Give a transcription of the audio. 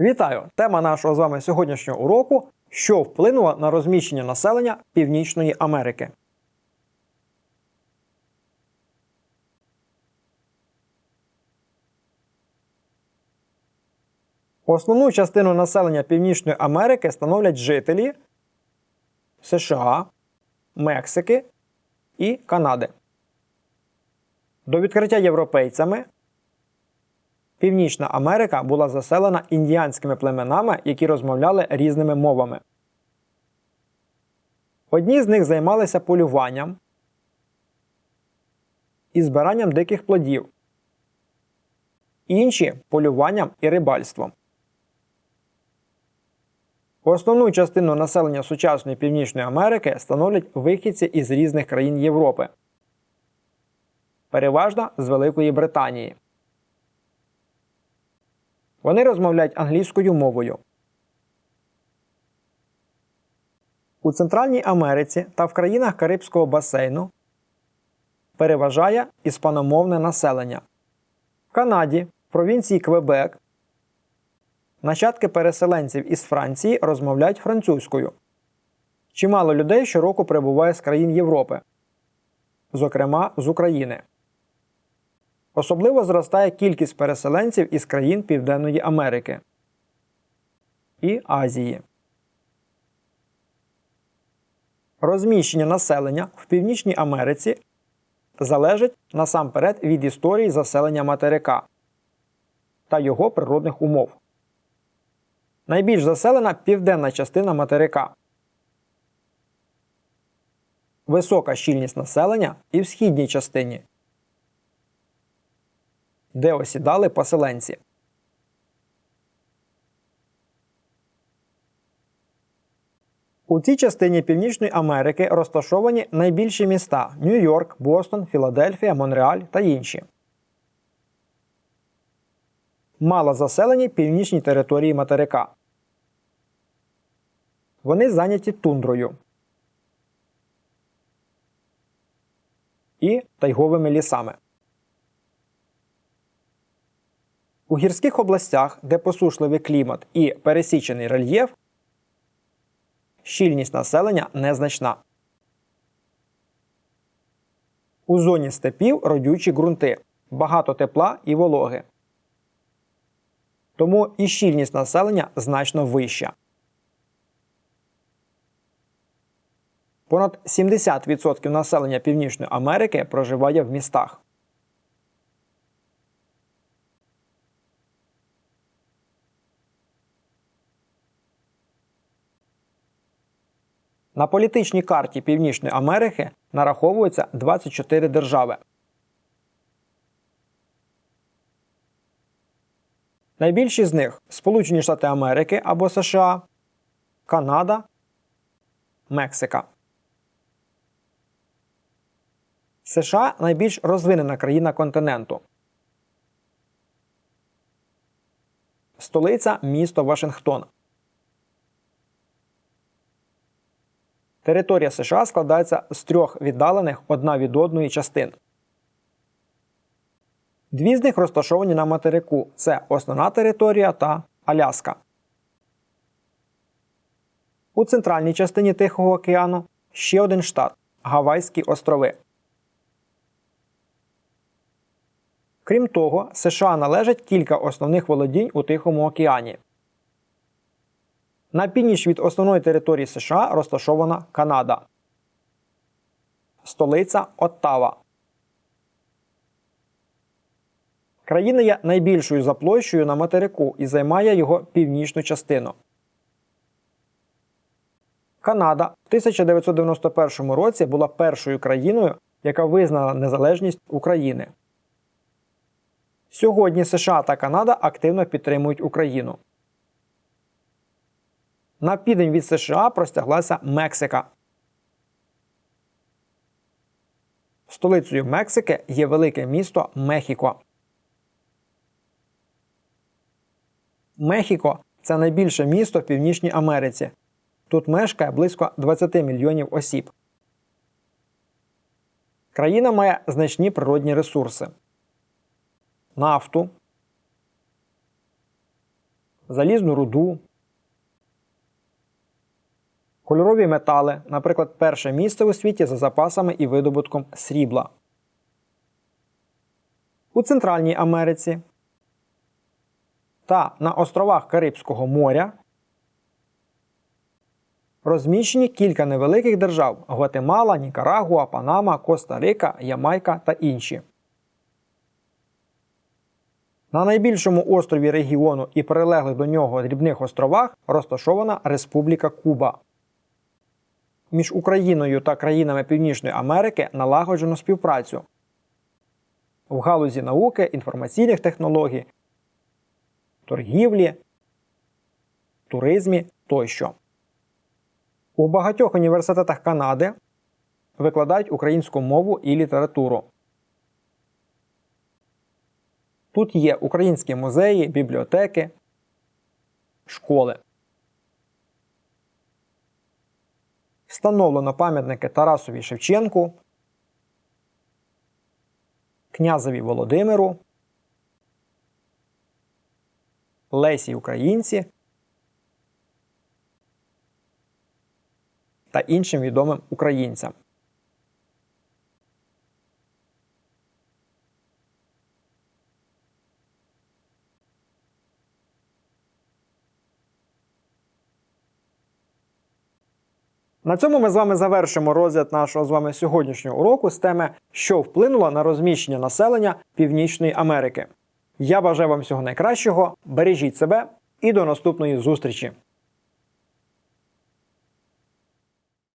Вітаю! Тема нашого з вами сьогоднішнього уроку що вплинуло на розміщення населення Північної Америки. Основну частину населення Північної Америки становлять жителі США, Мексики і Канади. До відкриття європейцями Північна Америка була заселена індіанськими племенами, які розмовляли різними мовами. Одні з них займалися полюванням і збиранням диких плодів, інші полюванням і рибальством. Основну частину населення сучасної Північної Америки становлять вихідці із різних країн Європи, переважно з Великої Британії. Вони розмовляють англійською мовою. У Центральній Америці та в країнах Карибського басейну переважає іспаномовне населення. В Канаді, в провінції Квебек, нащадки переселенців із Франції розмовляють французькою. Чимало людей щороку прибуває з країн Європи, зокрема з України. Особливо зростає кількість переселенців із країн Південної Америки і Азії. Розміщення населення в Північній Америці залежить насамперед від історії заселення материка та його природних умов. Найбільш заселена південна частина материка. Висока щільність населення і в східній частині де осідали поселенці. У цій частині Північної Америки розташовані найбільші міста Нью-Йорк, Бостон, Філадельфія, Монреаль та інші. Мало заселені північні території материка. Вони зайняті тундрою і тайговими лісами. У гірських областях, де посушливий клімат і пересічений рельєф, щільність населення незначна. У зоні степів родючі ґрунти, багато тепла і вологи. Тому і щільність населення значно вища. Понад 70% населення Північної Америки проживає в містах. На політичній карті Північної Америки нараховується 24 держави. Найбільші з них Сполучені Штати Америки або США, Канада, Мексика. США найбільш розвинена країна континенту. Столиця місто Вашингтон. Територія США складається з трьох віддалених одна від одної частин. Дві з них розташовані на материку це основна територія та Аляска. У центральній частині Тихого океану ще один штат Гавайські острови. Крім того, США належать кілька основних володінь у Тихому океані. На північ від основної території США розташована Канада. Столиця Оттава. Країна є найбільшою за площею на материку і займає його північну частину. Канада в 1991 році була першою країною, яка визнала незалежність України. Сьогодні США та Канада активно підтримують Україну. На південь від США простяглася Мексика. Столицею Мексики є велике місто Мехіко. Мехіко це найбільше місто в Північній Америці. Тут мешкає близько 20 мільйонів осіб. Країна має значні природні ресурси: нафту, залізну руду, кольорові метали, наприклад, перше місце у світі за запасами і видобутком срібла. У Центральній Америці та на островах Карибського моря розміщені кілька невеликих держав Гватемала, Нікарагуа, Панама, Коста-Рика, Ямайка та інші. На найбільшому острові регіону і прилеглих до нього дрібних островах розташована Республіка Куба. Між Україною та країнами Північної Америки налагоджено співпрацю в галузі науки, інформаційних технологій, торгівлі, туризмі тощо. У багатьох університетах Канади викладають українську мову і літературу. Тут є українські музеї, бібліотеки, школи. Встановлено пам'ятники Тарасові Шевченку, князеві Володимиру, Лесі Українці та іншим відомим українцям. На цьому ми з вами завершимо розгляд нашого з вами сьогоднішнього уроку з теми, що вплинуло на розміщення населення Північної Америки. Я бажаю вам всього найкращого, бережіть себе і до наступної зустрічі!